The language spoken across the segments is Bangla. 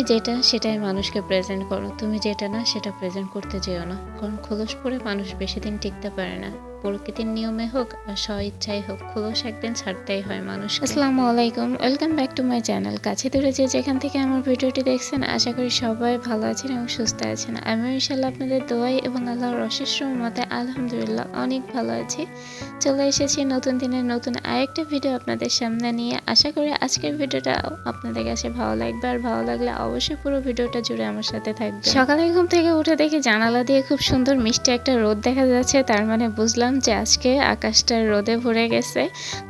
তুমি যেটা, সেটাই মানুষকে প্রেজেন্ট করো। তুমি যেটা না, সেটা প্রেজেন্ট করতে যেও না। কারণ খোলস পরে মানুষ বেশি দিন টিকতে পারে না। প্রকৃতির নিয়মে হোক আর স্ব ইচ্ছাই হোক, খোলস একদিন ছাড়তেই হয় মানুষ আসসালামু আলাইকুম। Welcome back to my channel কাছে দূরে যে যেখান থেকে আমার ভিডিওটি দেখছেন, আশা করি সবাই ভালো আছেন এবং সুস্থ আছেন। আমি ইনশাল্লাহ আপনাদের দোয়াই এবং আল্লাহর অশেষ মতে আলহামদুলিল্লাহ অনেক ভালো আছি। চলে এসেছি নতুন দিনের নতুন আরেকটা ভিডিও আপনাদের সামনে নিয়ে। আশা করি আজকের ভিডিওটা আপনাদের কাছে ভালো লাগবে আর ভালো লাগলে অবশ্যই পুরো ভিডিওটা জুড়ে আমার সাথে থাকবে। সকালে ঘুম থেকে উঠে দেখি জানালা দিয়ে খুব সুন্দর মিষ্টি একটা রোদ দেখা যাচ্ছে, তার মানে বুঝলাম যে আজকে আকাশটা রোদে ভরে গেছে।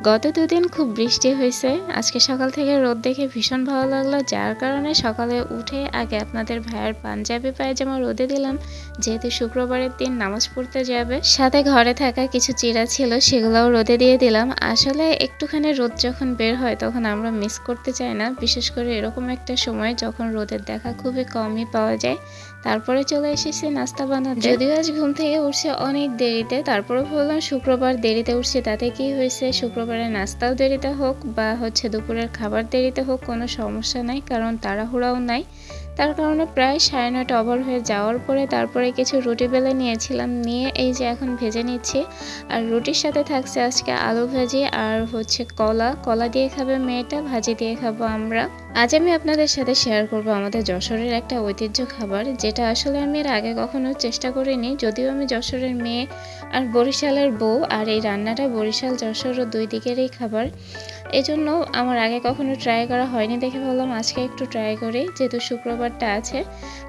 গত দুদিন খুব বৃষ্টি হয়েছে, আজকে সকাল থেকে রোদ দেখে ভীষণ ভালো লাগল, যার কারণে সকালে উঠে আগে আপনাদের ভাইয়ের পাঞ্জাবি পায়ে পায়জামা রোদে দিলাম, যেহেতু শুক্রবারের দিন নামাজ পড়তে যাবে। সাথে ঘরে থাকা কিছু চিরা ছিল, সেগুলোও রোদে দিয়ে দিলাম। আসলে একটুখানি রোদ যখন বের হয়, তখন আমরা মিস করতে চাই না, বিশেষ করে এরকম একটা সময় যখন রোদের দেখা খুবই কমই পাওয়া যায়। তারপরে চলে এসেছে নাস্তা বানাতে। যদিও আজ ঘুম থেকে উঠছে অনেক দেরিতে তারপরে বললাম শুক্রবার দেরিতে উঠছে, তাতে কি হয়েছে? শুক্রবারে নাস্তাও দেরিতে হোক বা হচ্ছে দুপুরের খাবার দেরিতে হোক কোনো সমস্যা নাই, কারণ তাড়াহুড়াও নাই। তার কারণে প্রায় সাড়ে নয়টা ওভার হয়ে যাওয়ার পরে তারপরে কিছু রুটি বেলে নিয়েছিলাম, নিয়ে এই যে এখন ভেজে নিচ্ছি। আর রুটির সাথে থাকছে আজকে আলু ভাজি আর হচ্ছে কলা। কলা দিয়ে খাবে মেয়েটা, ভাজি দিয়ে খাব আমরা। আজ আমি আপনাদের সাথে শেয়ার করব আমাদের যশোরের একটা ঐতিহ্য খাবার, যেটা আসলে আমি এর আগে কখনো চেষ্টা করিনি, যদিও আমি যশোরের মেয়ে আর বরিশালের বউ আর এই রান্নাটা বরিশাল, যশোর ও দুই দিকেরই খাবার। এজন্য জন্য আমার আগে কখনো ট্রাই করা হয়নি দেখে বললাম আজকে একটু ট্রাই করি। যেহেতু শুক্রবারটা আছে,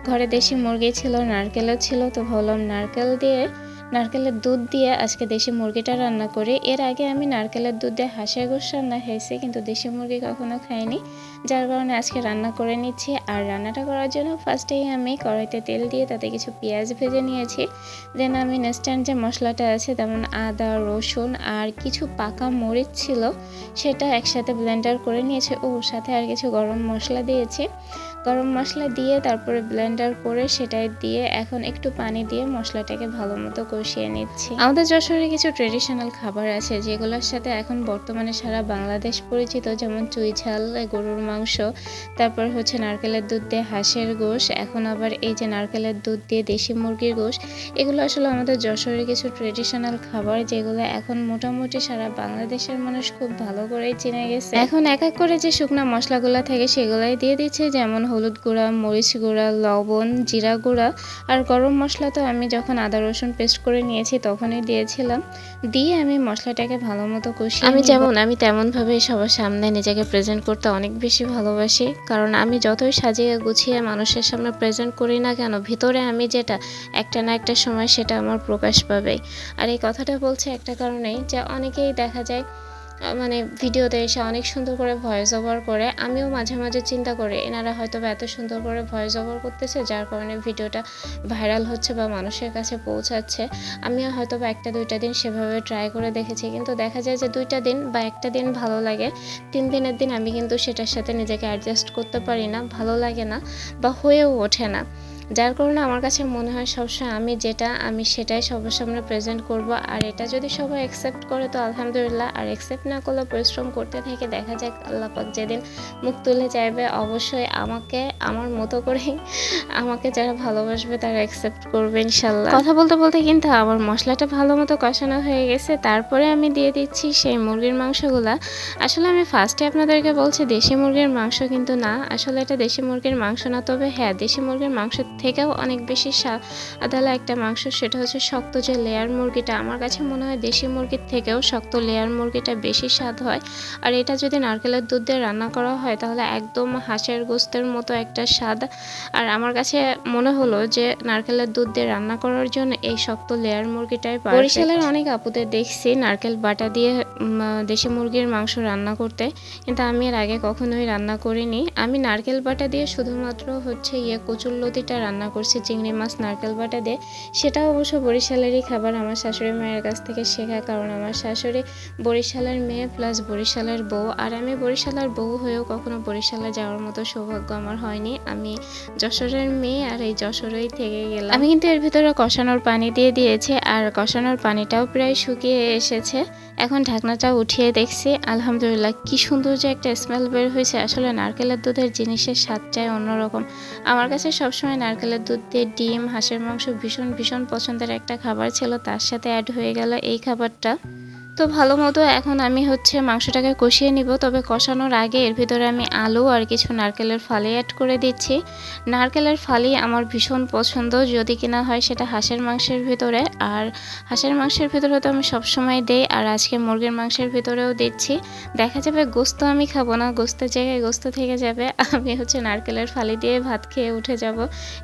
ঘরে দেশি মুরগি ছিল, নারকেলও ছিল, তো ভাবলাম নারকেল দিয়ে নারকেলের দুধ দিয়ে আজকে দেশি মুরগিটা রান্না করি। এর আগে আমি নারকেলের দুধ দিয়ে হাঁসের গোশ রান্না খেয়েছি কিন্তু দেশি মুরগি কখনো খাইনি। যার কারণে আজকে রান্না করে নিচ্ছি। আর রান্নাটা করার জন্য ফার্স্টেই আমি কড়াইতে তেল দিয়ে তাতে কিছু পেঁয়াজ ভেজে নিয়েছি। দেন আমি ইনস্ট্যান্ট যে মশলাটা আছে তেমন আদা, রসুন আর কিছু পাকা মরিচ ছিল, সেটা একসাথে ব্লেন্ডার করে নিয়েছি। ও সাথে আর কিছু গরম মশলা দিয়েছি। গরম মশলা দিয়ে তারপরে ব্লেন্ডার করে সেটাই দিয়ে এখন একটু পানি দিয়ে মশলাটাকে ভালো মতো কষিয়ে নিচ্ছি। আমাদের যশোরে কিছু ট্রেডিশনাল খাবার আছে যেগুলোর সাথে এখন বর্তমানে সারা বাংলাদেশ পরিচিত, যেমন চুই ঝাল, গরুর মাংস, তারপর হচ্ছে নারকেলের দুধ দিয়ে হাঁসের গোশ, এখন আবার এই যে নারকেলের দুধ দিয়ে দেশি মুরগির গোশ, এগুলো আসলে আমাদের যশোরের কিছু ট্রেডিশনাল খাবার যেগুলো এখন মোটামুটি সারা বাংলাদেশের মানুষ খুব ভালো করেই চিনে গেছে। এখন এক এক করে যে শুকনা মশলাগুলো থাকে সেগুলাই দিয়ে দিচ্ছে, যেমন হলুদ গুঁড়া মরিচ গুঁড়া লবণ জিরা গুঁড়া আর গরম মশলা তো আমি যখন আদা রসুন পেস্ট করে নিয়েছি তখনই দিয়েছিলাম। দিয়ে আমি মশলাটাকে ভালো মতো কষি আমি যেমন আমি তেমনভাবে সবার সামনে নিজেকে প্রেজেন্ট করতে অনেক বেশি ভালোবাসি। কারণ আমি যতই সাজিয়ে গুছিয়ে মানুষের সামনে প্রেজেন্ট করি না কেন ভিতরে আমি যেটা একটা না একটা সময় সেটা আমার প্রকাশ পাবেই। আর এই কথাটা বলছে একটা কারণেই যে অনেকেই দেখা যায় মানে ভিডিওতে এসে অনেক সুন্দর করে ভয়েস ওভার করে। আমিও মাঝে মাঝে চিন্তা করি, এনারা হয়তো বা এত সুন্দর করে ভয়েস ওভার করতেছে, যার কারণে ভিডিওটা ভাইরাল হচ্ছে বা মানুষের কাছে পৌঁছাচ্ছে। আমিও হয়তো বা একটা দুইটা দিন সেভাবে ট্রাই করে দেখেছি, কিন্তু দেখা যায় যে দুইটা দিন বা একটা দিন ভালো লাগে, তিন দিনের দিন আমি কিন্তু সেটার সাথে নিজেকে অ্যাডজাস্ট করতে পারি না, ভালো লাগে না বা হয়েও ওঠে না। যার কারণে আমার কাছে মনে হয় সবসময় আমি যেটা, আমি সেটাই সবার সামনে প্রেজেন্ট করব। আর এটা যদি সবাই অ্যাকসেপ্ট করে, তো আলহামদুলিল্লাহ। আর অ্যাকসেপ্ট না করলে পরিশ্রম করতে থেকে দেখা যাক আল্লাপাক যেদিন মুখ তুলে চাইবে, অবশ্যই আমাকে, আমার মতো করেই আমাকে যারা ভালোবাসবে তারা অ্যাকসেপ্ট করবে ইনশাল্লাহ কথা বলতে বলতে কিন্তু আমার মশলাটা ভালো মতো কষানো হয়ে গেছে। তারপরে আমি দিয়ে দিচ্ছি সেই মুরগির মাংসগুলা। আসলে আমি ফার্স্টে আপনাদেরকে বলছি, দেশি মুরগির মাংস কিন্তু না। আসলে এটা দেশি মুরগির মাংস না, তবে হ্যাঁ দেশি মুরগির মাংস থেকেও অনেক বেশি আদালা একটা মাংস, সেটা হচ্ছে শক্ত যে লেয়ার মুরগিটা। আমার কাছে মনে হয় দেশি মুরগির থেকেও শক্ত লেয়ার মুরগিটা বেশি স্বাদ হয়। আর এটা যদি নারকেলের দুধ দিয়ে রান্না করা হয়, তাহলে একদম হাঁসের গোস্তের মতো একটা স্বাদ। আর আমার কাছে মনে হলো যে নারকেলের দুধ দিয়ে রান্না করার জন্য এই শক্ত লেয়ার মুরগিটাই বরিশালের অনেক আপুদের দেখছি নারকেল বাটা দিয়ে দেশি মুরগির মাংস রান্না করতে। কিন্তু আমি এর আগে কখনোই রান্না করিনি। আমি নারকেল বাটা দিয়ে শুধুমাত্র হচ্ছে ইয়ে কচুর লতিটা রান্না করছি চিংড়ি মাছ, নারকেল বাটা দিয়ে। সেটা অবশ্য বরিশালেরই খাবার। আমার শাশুড়ি মায়ের কাছ থেকে শেখা, কারণ আমার শাশুড়ি বরিশালের মেয়ে প্লাস বরিশালের বউ। আর আমি বরিশালের বউ হয়েও কখনো বরিশালে যাওয়ার মতো সৌভাগ্য আমার হয়নি। আমি যশোরের মেয়ে আর এই যশোরেই থেকে গেলাম। আমি কিন্তু এর ভিতরে কষানোর পানি দিয়ে দিয়েছি আর কষানোর পানিটাও প্রায় শুকিয়ে এসেছে। এখন ঢাকনাটা উঠিয়ে দেখছি। আলহামদুলিল্লাহ, কি সুন্দর যে একটা স্মেল বের হয়েছে। আসলে নারকেলের দুধের জিনিসের স্বাদটাই অন্যরকম। আমার কাছে সবসময় নারকেলের দুধ দিয়ে ডিম, হাঁসের মাংস ভীষণ ভীষণ পছন্দের একটা খাবার ছিল। তার সাথে অ্যাড হয়ে গেল এই খাবারটা। তো ভালো মতো এখন আমি হচ্ছে মাংসটাকে কষিয়ে নিব তবে কষানোর আগে এর ভিতরে আমি আলু আর কিছু নারকেলের ফালি অ্যাড করে দিচ্ছি। নারকেলের ফালি আমার ভীষণ পছন্দ যদি কিনা হয় সেটা হাঁসের মাংসের ভিতরে। আর হাঁসের মাংসের ভিতরে তো আমি সবসময় দেই আর আজকে মুরগির মাংসের ভিতরেও দিচ্ছি। দেখা যাবে গোস্ত আমি খাব না গোস্তের জায়গায় গোস্ত থেকে যাবে। আমি হচ্ছে নারকেলের ফালি দিয়ে ভাত খেয়ে উঠে যাব।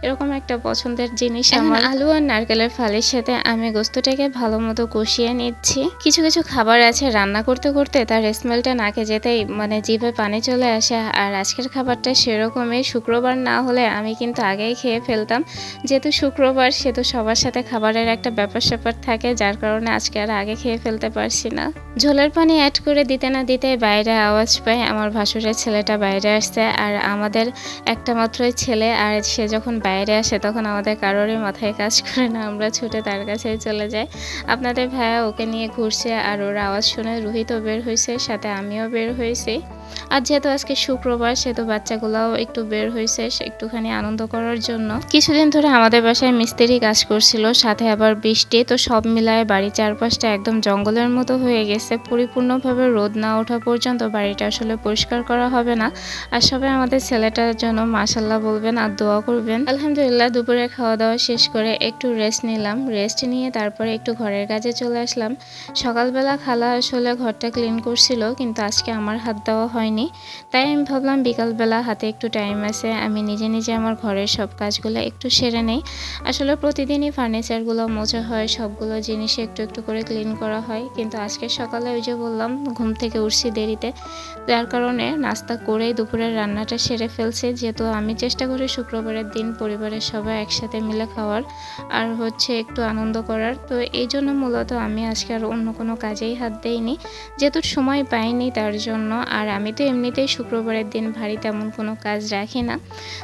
এরকম একটা পছন্দের জিনিস আমার। আলু আর নারকেলের ফালির সাথে আমি গোস্তটাকে ভালো মতো কষিয়ে নিচ্ছি। কিছু কিছু খাবার আছে রান্না করতে করতে তার স্মেলটা নাকে যেতেই মানে জিভে পানি চলে আসে। আর আজকের খাবারটা সেরকমই, শুক্রবার না হলে আমি কিন্তু আগেই খেয়ে ফেলতাম। যেহেতু শুক্রবার, সেহেতু সবার সাথে খাবারের একটা ব্যাপার স্যাপার থাকে, যার কারণে আজকে আর আগে খেয়ে ফেলতে পারছি না। ঝোলের পানি অ্যাড করে দিতে না দিতে বাইরে আওয়াজ পাই। আমার ভাসুরের ছেলেটা বাইরে আসছে আর আমাদের একটা মাত্রই ছেলে আর সে যখন বাইরে আসে তখন আমাদের কারোরই মাথায় কাজ করে না। আমরা ছুটে তার কাছে চলে যাই। আপনাদের ভাইয়া ওকে নিয়ে ঘুরছে আর ওর আওয়াজ শুনে রোহিতও বের হয়েছে সাথে আমিও বের হয়েছি আর যেহেতু আজকে শুক্রবার, সেহেতু বাচ্চাগুলাও একটু বের হয়েছে একটুখানি আনন্দ করার জন্য। কিছুদিন ধরে আমাদের বাসায় মিস্ত্রি কাজ করছিল, সাথে আবার বৃষ্টি, তো সব মিলায় বাড়ির চারপাশটা একদম জঙ্গলের মতো হয়ে গেছে। পরিপূর্ণভাবে রোদ না ওঠা পর্যন্ত বাড়িটা আসলে পরিষ্কার করা হবে না। আর সবাই আমাদের ছেলেটার জন্য মাসাল্লাহ বলবেন আর দোয়া করবেন। আলহামদুলিল্লাহ দুপুরে খাওয়া দাওয়া শেষ করে একটু রেস্ট নিলাম। রেস্ট নিয়ে তারপরে একটু ঘরের কাজে চলে আসলাম। সকালবেলা খালা আসলে ঘরটা ক্লিন করছিল, কিন্তু আজকে আমার হাত দেওয়া হয়নি। তাই আমি ভাবলাম বিকালবেলা হাতে একটু টাইম আছে, আমি নিজে নিজে আমার ঘরের সব কাজগুলো একটু সেরে নেই। আসলে প্রতিদিনই ফার্নিচারগুলো মোছা হয়, সবগুলো জিনিস একটু একটু করে ক্লিন করা হয়। কিন্তু আজকে সকালে ওই যে বললাম, ঘুম থেকে উঠছি দেরিতে। যার কারণে নাস্তা করেই দুপুরের রান্নাটা সেরে ফেলছে। যেহেতু আমি চেষ্টা করি শুক্রবারের দিন পরিবারের সবাই একসাথে মিলে খাওয়ার, আর হচ্ছে একটু আনন্দ করার। তো এই জন্য মূলত আমি আজকে আর অন্য কোনো কাজেই হাত দেইনি। যেহেতু সময় পাইনি তার জন্য, আর আমি তো এমনিতেই শুক্রবারের দিন ভারী তেমন কোনো কাজ রাখি না।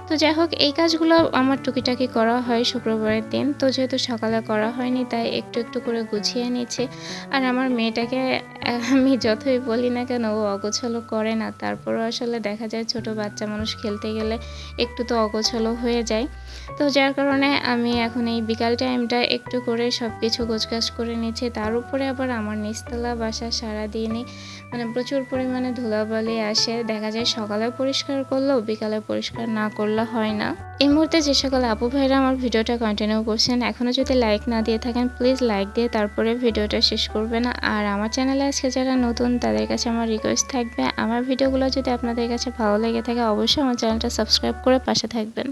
তো যাই হোক, এই কাজগুলো আমার টুকিটাকি করা হয় শুক্রবারের দিন। তো যেহেতু সকালে করা হয়নি, তাই একটু একটু করে গুছিয়ে নিচ্ছে। আর আমার মেয়েটাকে আমি যতই বলি না কেন, ও অগোছালো করে না। তারপরও আসলে দেখা যায় ছোট বাচ্চা মানুষ খেলতে গেলে একটু তো অগোছালো হয়ে যায়। তো যার কারণে আমি এখন এই বিকাল টাইমটা একটু করে সব কিছু গোছগাছ করে নিচ্ছি। তার উপরে আবার আমার নিচতলা বাসা সারাদিনই মানে প্রচুর পরিমাণে ধুলাবালি আসে। দেখা যায় সকালে পরিষ্কার করলেও বিকালে পরিষ্কার না করলে হয় না। এই মুহূর্তে যে সকল আপু ভাইরা আমার ভিডিওটা কন্টিনিউ করছেন এখনও যদি লাইক না দিয়ে থাকেন প্লিজ লাইক দিয়ে তারপরে ভিডিওটা শেষ করবেন। আর আমার চ্যানেলে আজকে যারা নতুন, তাদের কাছে আমার রিকোয়েস্ট থাকবে, আমার ভিডিওগুলো যদি আপনাদের কাছে ভালো লেগে থাকে, অবশ্যই আমার চ্যানেলটা সাবস্ক্রাইব করে পাশে থাকবেন।